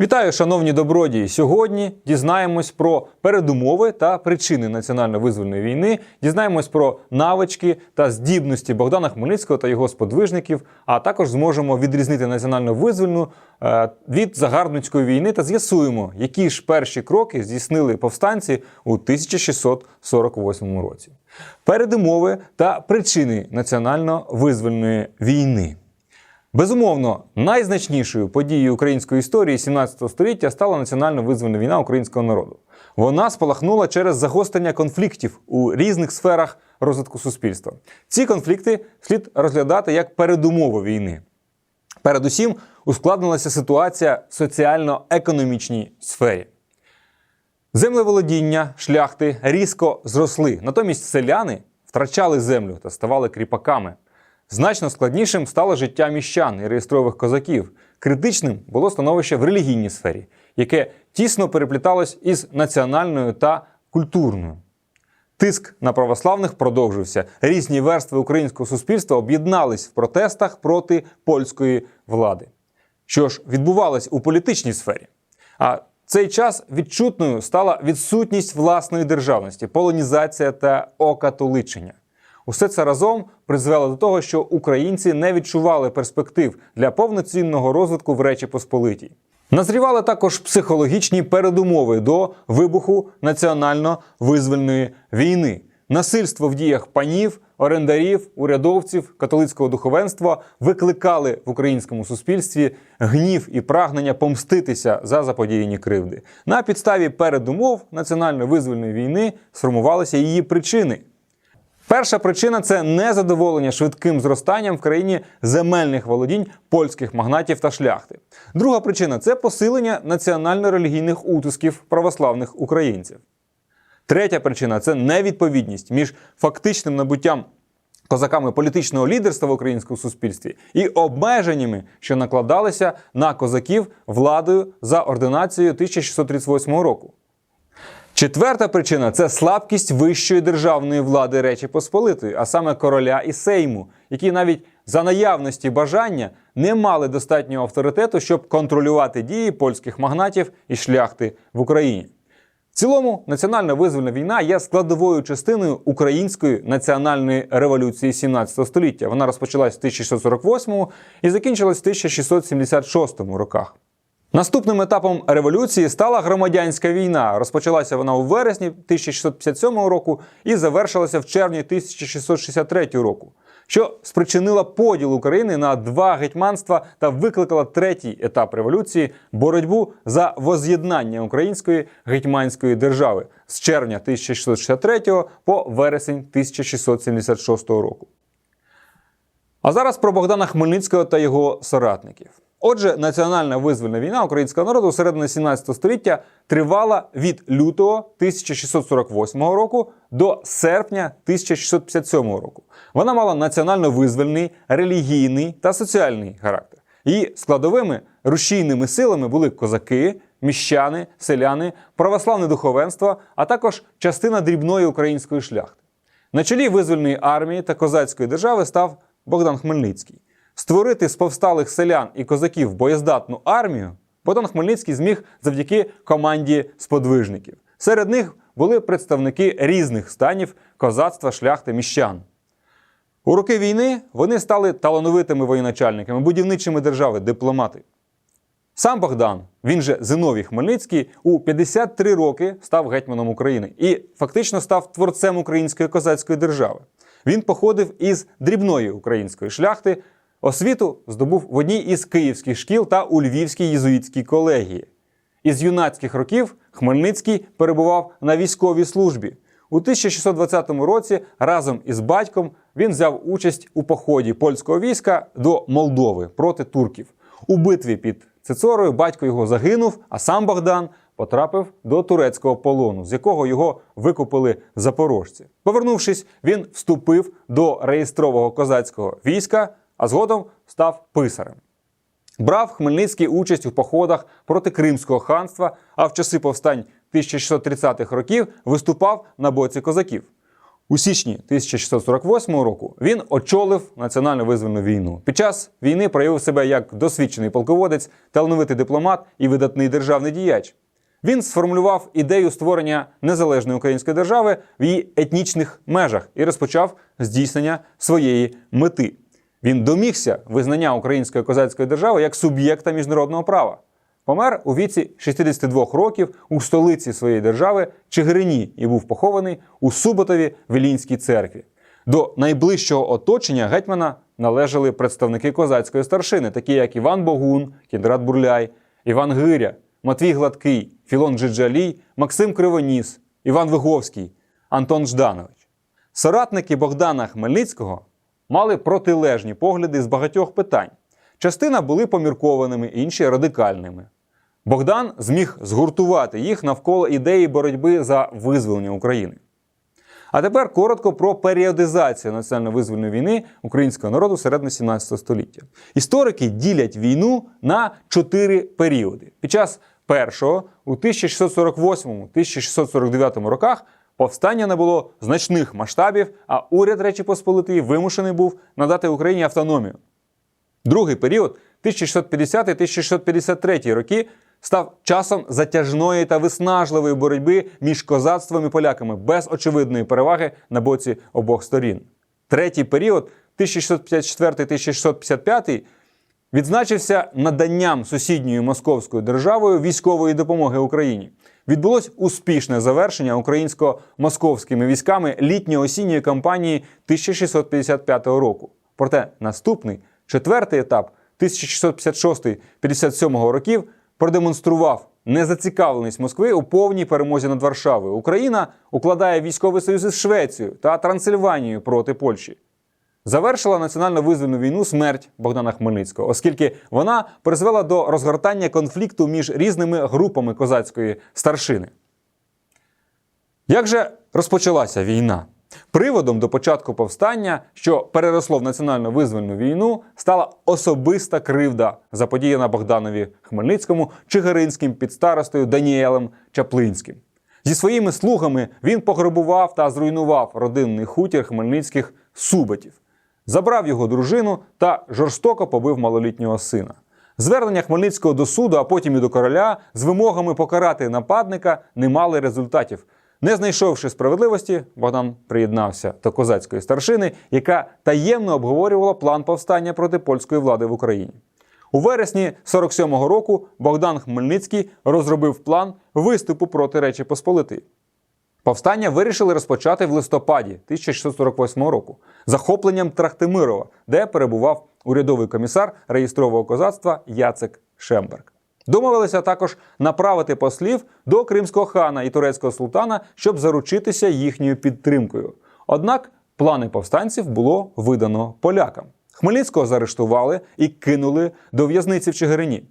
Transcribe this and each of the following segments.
Вітаю, шановні добродії! Сьогодні дізнаємось про передумови та причини національно-визвольної війни, дізнаємось про навички та здібності Богдана Хмельницького та його сподвижників, а також зможемо відрізнити національно-визвольну е, від загарбницької війни та з'ясуємо, які ж перші кроки здійснили повстанці у 1648 році. Передумови та причини національно-визвольної війни. Безумовно, найзначнішою подією української історії 17 століття стала національно-визвольна війна українського народу. Вона спалахнула через загострення конфліктів у різних сферах розвитку суспільства. Ці конфлікти слід розглядати як передумови війни. Передусім, ускладнилася ситуація в соціально-економічній сфері. Землеволодіння шляхти різко зросли, натомість селяни втрачали землю та ставали кріпаками. Значно складнішим стало життя міщан і реєстрових козаків. Критичним було становище в релігійній сфері, яке тісно перепліталось із національною та культурною. Тиск на православних продовжився. Різні верстви українського суспільства об'єднались в протестах проти польської влади. Що ж відбувалось у політичній сфері? А цей час відчутною стала відсутність власної державності, полонізація та окатоличення. Усе це разом призвело до того, що українці не відчували перспектив для повноцінного розвитку в Речі Посполитій. Назрівали також психологічні передумови до вибуху національно-визвольної війни. Насильство в діях панів, орендарів, урядовців, католицького духовенства викликали в українському суспільстві гнів і прагнення помститися за заподіяні кривди. На підставі передумов національно-визвольної війни сформувалися її причини. Перша причина це незадоволення швидким зростанням в країні земельних володінь польських магнатів та шляхти. Друга причина це посилення національно-релігійних утисків православних українців. Третя причина це невідповідність між фактичним набуттям козаками політичного лідерства в українському суспільстві і обмеженнями, що накладалися на козаків владою за ординацією 1638 року. Четверта причина це слабкість вищої державної влади Речі Посполитої, а саме короля і сейму, які навіть за наявності бажання не мали достатнього авторитету, щоб контролювати дії польських магнатів і шляхти в Україні. В цілому, національна визвольна війна є складовою частиною української національної революції 17 століття. Вона розпочалась в 1648 і закінчилась в 1676 роках. Наступним етапом революції стала громадянська війна. Розпочалася вона у вересні 1657 року і завершилася в червні 1663 року, що спричинила поділ України на два гетьманства та викликала третій етап революції боротьбу за воз'єднання української гетьманської держави з червня 1663 по вересень 1676 року. А зараз про Богдана Хмельницького та його соратників. Отже, національна визвольна війна українського народу у середині 17 століття тривала від лютого 1648 року до серпня 1657 року. Вона мала національно-визвольний, релігійний та соціальний характер. Її складовими рушійними силами були козаки, міщани, селяни, православне духовенство, а також частина дрібної української шляхти. На чолі визвольної армії та козацької держави став Богдан Хмельницький. Створити з повсталих селян і козаків боєздатну армію Богдан Хмельницький зміг завдяки команді сподвижників. Серед них були представники різних станів козацтва, шляхти, міщан. У роки війни вони стали талановитими воєначальниками, будівничими держави, дипломати. Сам Богдан, він же Зиновій Хмельницький, у 53 роки став гетьманом України і фактично став творцем української козацької держави. Він походив із дрібної української шляхти. Освіту здобув в одній із київських шкіл та у Львівській єзуїтській колегії. Із юнацьких років Хмельницький перебував на військовій службі. У 1620 році разом із батьком він взяв участь у поході польського війська до Молдови проти турків. У битві під Цицорою батько його загинув, а сам Богдан потрапив до турецького полону, з якого його викупили запорожці. Повернувшись, він вступив до реєстрового козацького війська а згодом став писарем. Брав Хмельницький участь у походах проти Кримського ханства, а в часи повстань 1630-х років виступав на боці козаків. У січні 1648 року він очолив національно визвольну війну. Під час війни проявив себе як досвідчений полководець, талановитий дипломат і видатний державний діяч. Він сформулював ідею створення незалежної української держави в її етнічних межах і розпочав здійснення своєї мети. Він домігся визнання української козацької держави як суб'єкта міжнародного права. Помер у віці 62 років у столиці своєї держави Чигирині і був похований у Суботові Велінській церкві. До найближчого оточення гетьмана належали представники козацької старшини, такі як Іван Богун, Кіндрат Бурляй, Іван Гиря, Матвій Гладкий, Філон Джиджалій, Максим Кривоніс, Іван Виговський, Антон Жданович. Соратники Богдана Хмельницького мали протилежні погляди з багатьох питань. Частина були поміркованими, інші радикальними. Богдан зміг згуртувати їх навколо ідеї боротьби за визволення України. А тепер коротко про періодизацію національно-визвольної війни українського народу середини 17 століття. Історики ділять війну на чотири періоди. Під час першого, у 1648-1649 роках, повстання набуло значних масштабів, а уряд Речі Посполитої вимушений був надати Україні автономію. Другий період 1650-1653 роки став часом затяжної та виснажливої боротьби між козацтвом і поляками без очевидної переваги на боці обох сторін. Третій період 1654-1655 відзначився наданням сусідньою московською державою військової допомоги Україні. Відбулось успішне завершення українсько-московськими військами літньо-осінньої кампанії 1655 року. Проте наступний четвертий етап 1656-57 років продемонстрував незацікавленість Москви у повній перемозі над Варшавою. Україна укладає військовий союз із Швецією та Трансильванією проти Польщі. Завершила національно визвольну війну смерть Богдана Хмельницького, оскільки вона призвела до розгортання конфлікту між різними групами козацької старшини. Як же розпочалася війна? Приводом до початку повстання, що переросло в національно визвольну війну, стала особиста кривда, заподіяна Богданові Хмельницькому Чигиринським підстаростою Даніелем Чаплинським. Зі своїми слугами він пограбував та зруйнував родинний хутір хмельницьких суботів, забрав його дружину та жорстоко побив малолітнього сина. Звернення Хмельницького до суду, а потім і до короля з вимогами покарати нападника не мали результатів. Не знайшовши справедливості, Богдан приєднався до козацької старшини, яка таємно обговорювала план повстання проти польської влади в Україні. У вересні 47-го року Богдан Хмельницький розробив план виступу проти Речі Посполитої. Повстання вирішили розпочати в листопаді 1648 року захопленням Трахтимирова, де перебував урядовий комісар реєстрового козацтва Яцек Шемберг. Домовилися також направити послів до кримського хана і турецького султана, щоб заручитися їхньою підтримкою. Однак плани повстанців було видано полякам. Хмельницького заарештували і кинули до в'язниці в Чигирині.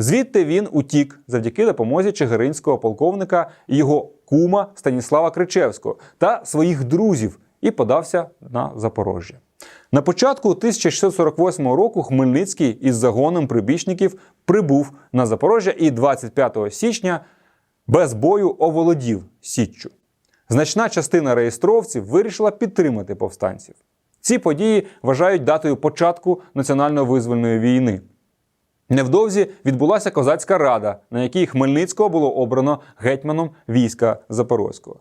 Звідти він утік завдяки допомозі чигиринського полковника його кума Станіслава Кричевського та своїх друзів і подався на Запорожжя. На початку 1648 року Хмельницький із загоном прибічників прибув на Запорожжя і 25 січня без бою оволодів Січчю. Значна частина реєстровців вирішила підтримати повстанців. Ці події вважають датою початку національно-визвольної війни. Невдовзі відбулася козацька рада, на якій Хмельницького було обрано гетьманом війська Запорозького.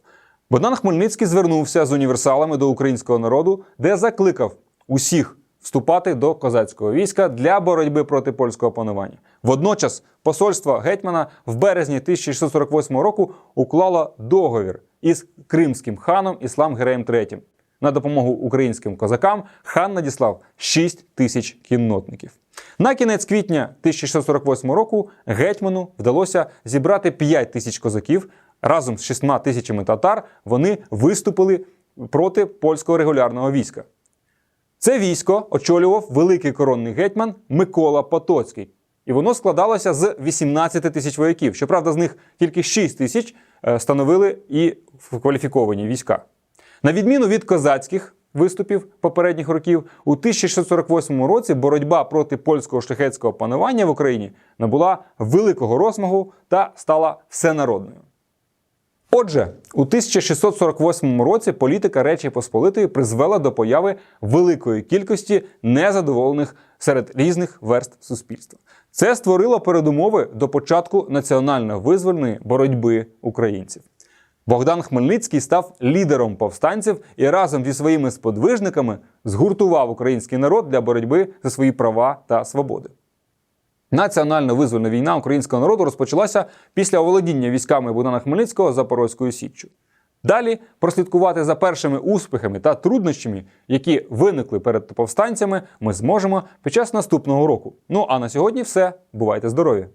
Богдан Хмельницький звернувся з універсалами до українського народу, де закликав усіх вступати до козацького війська для боротьби проти польського панування. Водночас посольство гетьмана в березні 1648 року уклало договір із кримським ханом Іслам Гереєм III. На допомогу українським козакам хан надіслав 6 тисяч кіннотників. На кінець квітня 1648 року гетьману вдалося зібрати 5 тисяч козаків. Разом з 6 тисячами татар вони виступили проти польського регулярного війська. Це військо очолював великий коронний гетьман Микола Потоцький. І воно складалося з 18 тисяч вояків. Щоправда, з них тільки 6 тисяч е, становили і кваліфіковані війська. На відміну від козацьких виступів попередніх років, у 1648 році боротьба проти польського шляхетського панування в Україні набула великого розмаху та стала всенародною. Отже, у 1648 році політика Речі Посполитої призвела до появи великої кількості незадоволених серед різних верств суспільства. Це створило передумови до початку національно-визвольної боротьби українців. Богдан Хмельницький став лідером повстанців і разом зі своїми сподвижниками згуртував український народ для боротьби за свої права та свободи. Національно-визвольна війна українського народу розпочалася після оволодіння військами Богдана Хмельницького Запорозькою Січчю. Далі прослідкувати за першими успіхами та труднощами, які виникли перед повстанцями, ми зможемо під час наступного року. Ну а на сьогодні все. Бувайте здорові!